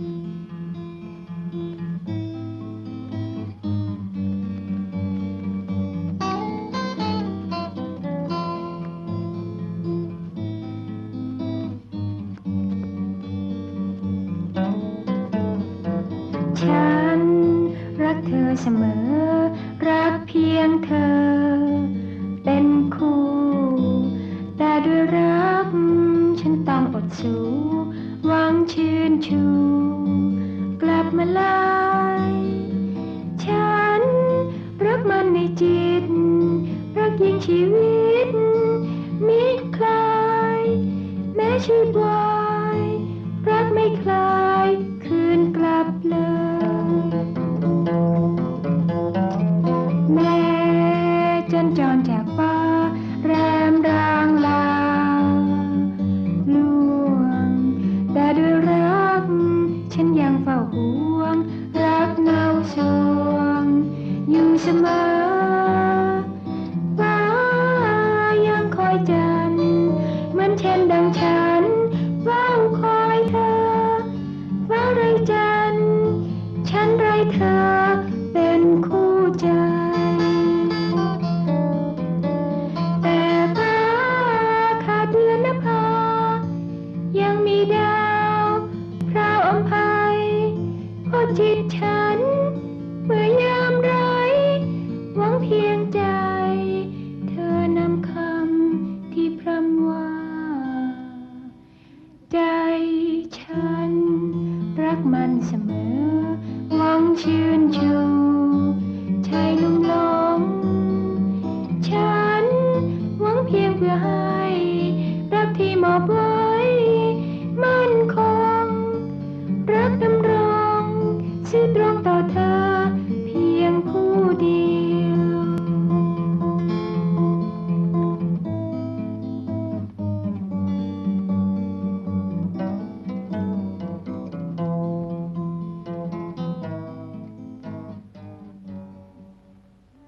ฉันรักเธอเสมอ รักเพียงเธอ เป็นคู่ แต่ด้วยรัก ฉันต้องอดสู้ หวังชื่นชูกลับมาลายฉันรักมันในจิต รักยิ่งชีวิต มิคลาย แม้ชีวิตวายรักไม่คลาย งเฝ้าห่วง รักเงาชวง อยู่เสมอฟ้ายังคอยจัน เหมือนเช่นดังชา จิตฉัน เมื่อยามไรหวังเพียงใจ เธอนำคำที่พร่ำว่า ใจฉัน รักมันเสมอ หวังชื่นชูชายลุ่มหลงฉัน หวังเพียงเพื่อ love.